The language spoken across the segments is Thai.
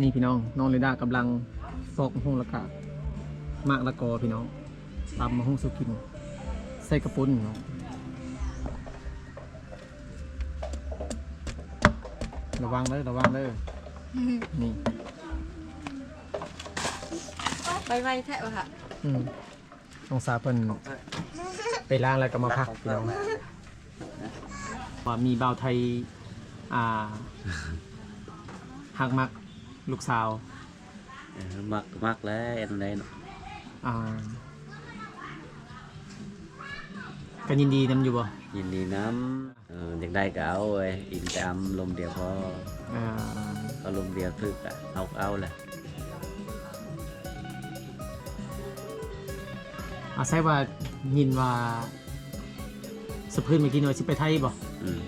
นี่พี่น้องน้องเรด้ากำลังซอกมะฮุ่งละกะมากละกอพี่น้องตำมะฮุ่งสุกิน ใส่กระปุ้นเนาะระวังเลยระวังเลยนี่ไปไวแท้วะค่ะอืมน้องสาวเพิ่นไปล้างแล้วก็มาพักพี่น้องว่ามีบ่าวไทย อ่าหักมัก ลูกสาวเออมักมักแล้วเอ็นไดเนาะอ่ากันยินดีนำอยู่บ่ยินดีน้ำเอออยากได้ก็เอาเว้ยอินแต่อำลมเดียวพออ่าเอาลมเดียวทึกอะเอาก็เอาแหละอาศัยว่ายินว่าสะพื้นเมื่อกี้หน่อยสิไปไทยบ่อืม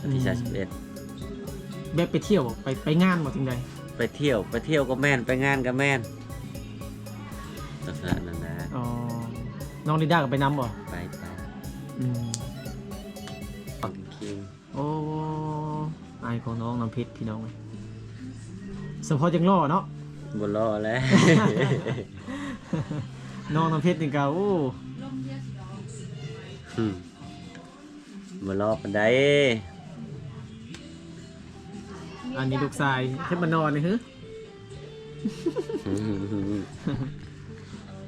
วันที่อืมสามสิบเอ็ดแบบไปเที่ยวบ่ไปไปงานบ่ถึงใด ไปเที่ยว ไปเที่ยวก็แม่นไปงานก็แม่นลักษณะนั้นนะอ๋อ น้องลิด้าก็ไปนำบ่ไปไปอืมฟังคิงโอ้อายของน้องน้ำเพชรพี่น้องเอ้ยสมพอจังล่อเนาะ บนล้อแล้ว น้องน้ำเพชรนี่ก็โอ้อืมบนล้อปันได อันนี้ลูกชายเทพมานอนนี่ฮึ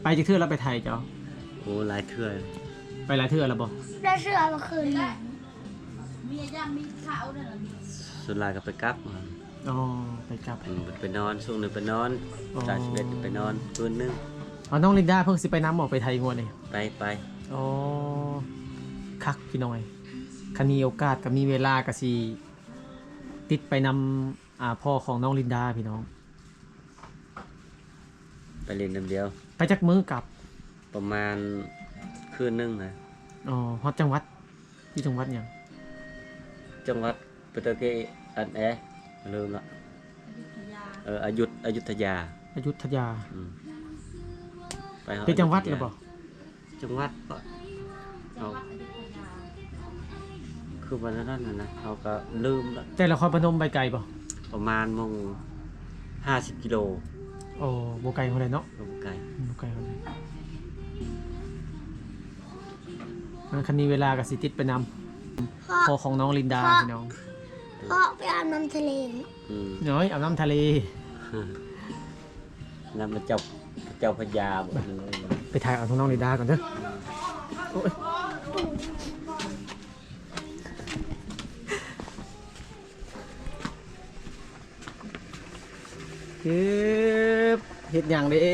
ไปจักเทื่อแล้วไปไทยเจ้าโอ้หลายเทื่อเลยไปหลายเทื่อแล้วบ่ได้เสื้อเมื่อคืนนี้ส่วนหลายก็ไปกลับมาอ๋อไปกลับอืมไปนอนช่วงหนึ่งไปนอนอ๋อสามสิบเอ็ดไปนอนคืนหนึงอ๋อน้องลินดาเพิ่งสิไปน้ำบอกไปไทยงวดนี่ไปไปอ๋อคักพี่น้อยคันมีโอกาสกับมีเวลาก็สิ ติดไปนำอ่าพ่อของน้องลินดาพี่น้อง ไปเรียนน้ำเดียว ไปจักมื้อกลับประมาณคืนหนึงนะอ๋อฮอดจังหวัดที่จังหวัดหยังจังหวัดปตะเกอันแอลืมละเอออยุธอยุธยาอยุธยาอืมไปฮอเป็นจังหวัดอหรืยุอธบ่ยาจังหวัดปะเอา คือวันนั้นน่ะนะเขาก็ลืมละแต่ละครพนมไปไกลบ่ประมาณมงห้าสิบกิโลโอ้บ่ไกลเท่าใดเนาะลงไกลบ่ไกลเท่าใดงั้นคันนี้เวลาก็สิติดไปนำพ่อพ่อของน้องลินดาพี่น้องพ่อไปอาบน้ำทะเลอืมน้อยอาบน้ำทะเล นั่นมาเจ้าเจ้าพญาบ่เลย ไปถ่ายเอาของน้องลินดาก่อนเถอะโอ้ย เก็บเห็ดอย่างเด้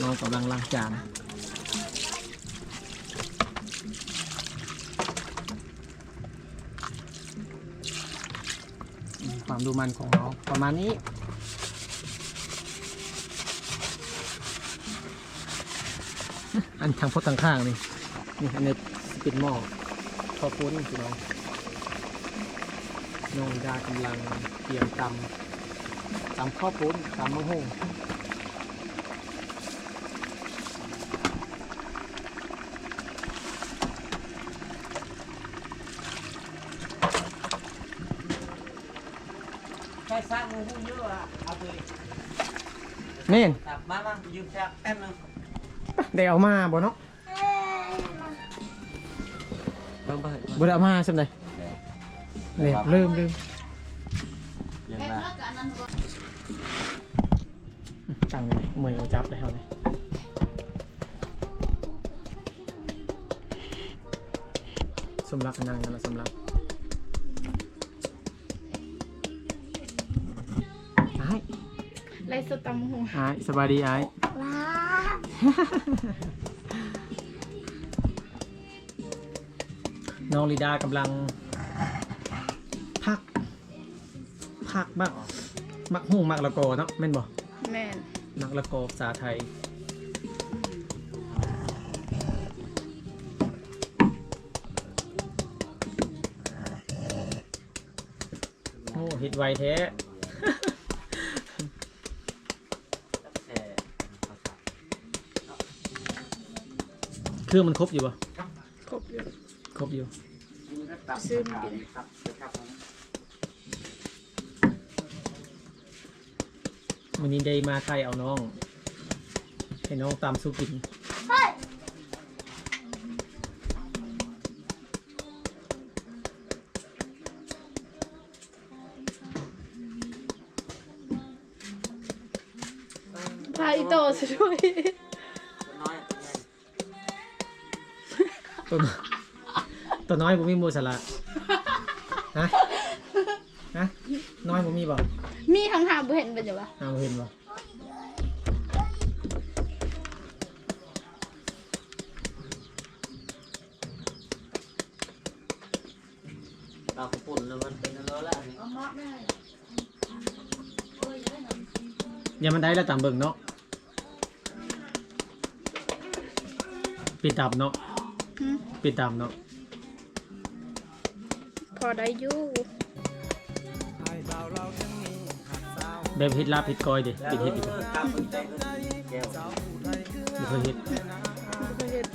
น้องกำลังล้างจานความดูมันของน้องประมาณนี้อันทางพดทางข้างนี่นี่อันนี้เป็นหม้อข้าวปุ้นพี่น้อง น้องดากำลังเตรียมตำตำข้าวปุ้นตำมะฮุ่งเน่นมามายืมชักแป๊บนึงได้เอามาบ่เนาะเบิ่งเบิ่งบ่ได้เอามาใช่ไหม เนี่ยลืมลืมยังมาตั้งเลยมือเอาจับเลยเอาเลยสำลักนั่งกันละสำลักไอ้ไรสุดตำหัวไอ้สบายดีไอ้ว้าน้องลีดากำลัง พัก พักมักมักหูมักละโกเนาะแม่นบ่แม่นมักละโกภาษาไทยโอ้เห็ดไวแท้เครื่องมันครบอยู่ป่ะครบอยู่ครบอยู่ซื้อมากิน วันนี้ได้มาไทยเอาน้อง ให้น้องตามสู้กิน พาอีโตซะด้วย น้อยตัวน้อยตัวน้อยผมมีมูสละฮะ ฮะ น้อยผมมีบ่ มีทางทางบ่เห็นเป็นอยู่ปะเอาเห็นบ่ตาปุ่นแล้วมันเป็นอะไรแล้วนี่อย่ามันได้แล้วตามเบิ่งเนาะปิดตามเนาะหืมปิดตามเนาะพอได้อยู่ แบบเฮ็ดลาบเฮ็ดกอยดิปิดเฮ็ดดิเออกลับไปใจเงินแก้วบ่เคยเฮ็ดบ่เคยเห็น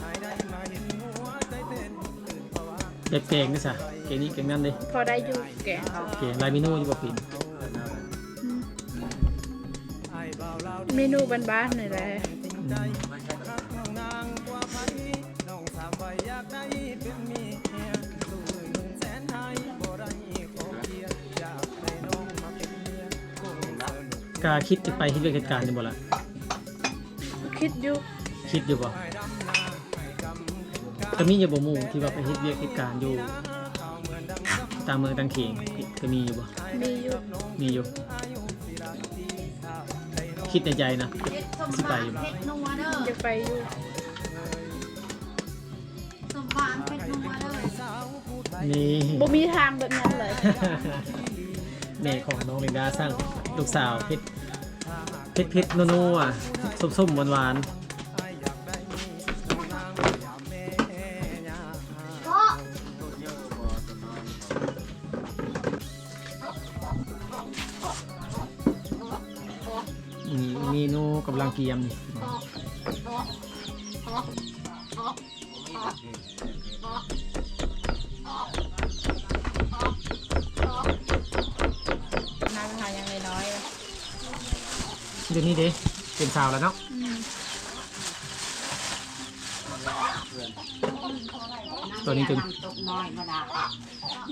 แบบแกงนี่ซะแกงนี้แกงนั้นเด้พอได้อยู่แกงเขาแกงหลายเมนูอยู่บ่ปิดเมนูบ้านๆนี่แหละ กาคิดจะไปเฮ็ดเวียกเหตุการณ์นี่บ่ล่ะคิดอยู่คิดอยู่บ่ก็มีอยู่บ่หมู่ที่ว่าไปเฮ็ดเวียกเหตุการณ์อยู่ตามเมืองต่างเขงก็มีอยู่บ่มีอยู่มีอยู่ คิดในใจนะสิไปอยู่บ่จะไปอยู่นี่บ่มีทางแบบนั้นเลยแม่ของน้องลินดาสร้าง ลูกสาวพิษพิษพิษนัวๆอะส้มๆหวานหวานมีนูกำลังเกียมนี่ ดี๋ยวนี้เด้เป็นสาวแล้วเนาะอืมตัวนี้จน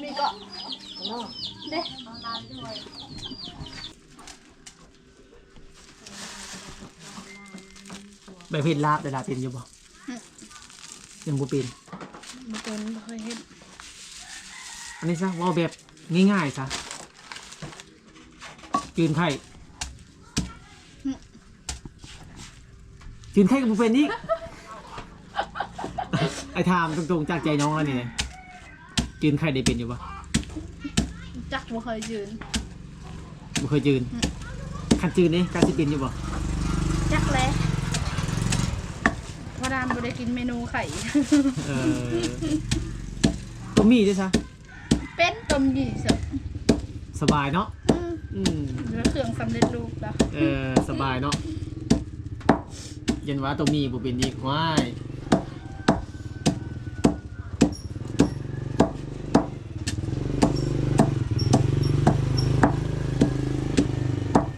มีก็เด้แบบเพชรลาบเวลาเป็นอยู่บ่ยังบ่เป็นบ่เป็นบ่เคยเห็นอันนี้ซะเว่าแบบง่ายๆซะจืนไข่ จืนไข่กับบุเป็นอีกไอ้ถามตรงๆจากใจน้องแล้วนี่นะจืนไข่ได้เป็นอยู่ปะจักบ่เคยยืนบ่เคยจืนคันจืนนี่การสิเป็นอยู่ปะจักแล้วว่าดามบ่ได้กินเมนูไข่เออก็มีด้วยซะเป็นต้มยี่สบสบายเนาะอืมอืมแล้วเครื่องสำเร็จรูปแล้วเออสบายเนาะเย็นว่าตัวมีบ่เป็นอีกว้าย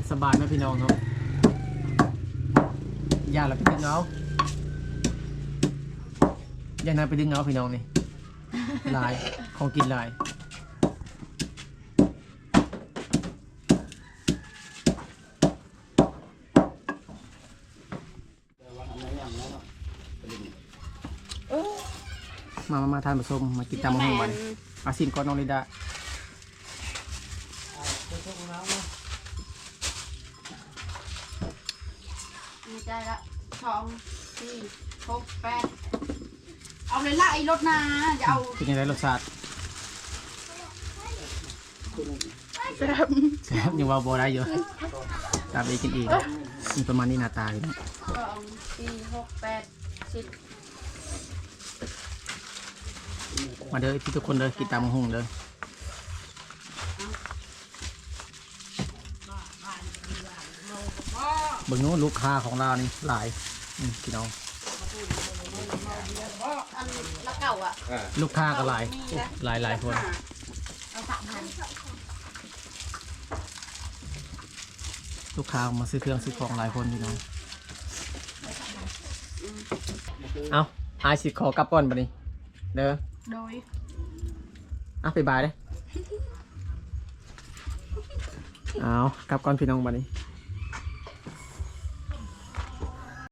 สบายไหมพี่น้องเนาะอย่าละไปดึงเอาอย่านาไปดึงเอาพี่น้องนี่ลายของกินลาย มามามาทานผสมมากินตามห้องมันอาซิมก่อนน้องลิดาดีใจละสองสี่หกแปดเอาเลยละไอ้รถนาจะเอาเป็นยังไงรสชาติแซ่บแซ่บยังว่าบ่ได้อยู่ตามไปกินอีกมีประมาณนี้หน้าตาอยู่นะสองสี่หกแปดสิบ มาเด้อพี่ทุกคนเด้อกินตามห้องเด้อเบิ่งโน้นลูกค้าของเรานี่หลายอืมพี่น้องอันละเก่าอะลูกค้าก็หลายหลายหลายคนเอาสามพันลูกค้ามาซื้อเครื่องซื้อของหลายคนพี่น้องเอาอายสิขอกลับก่อนบัดนี้เด้อ โดยอะไปบายเลยอเอากลับก่อนพี่น้องบัดนี้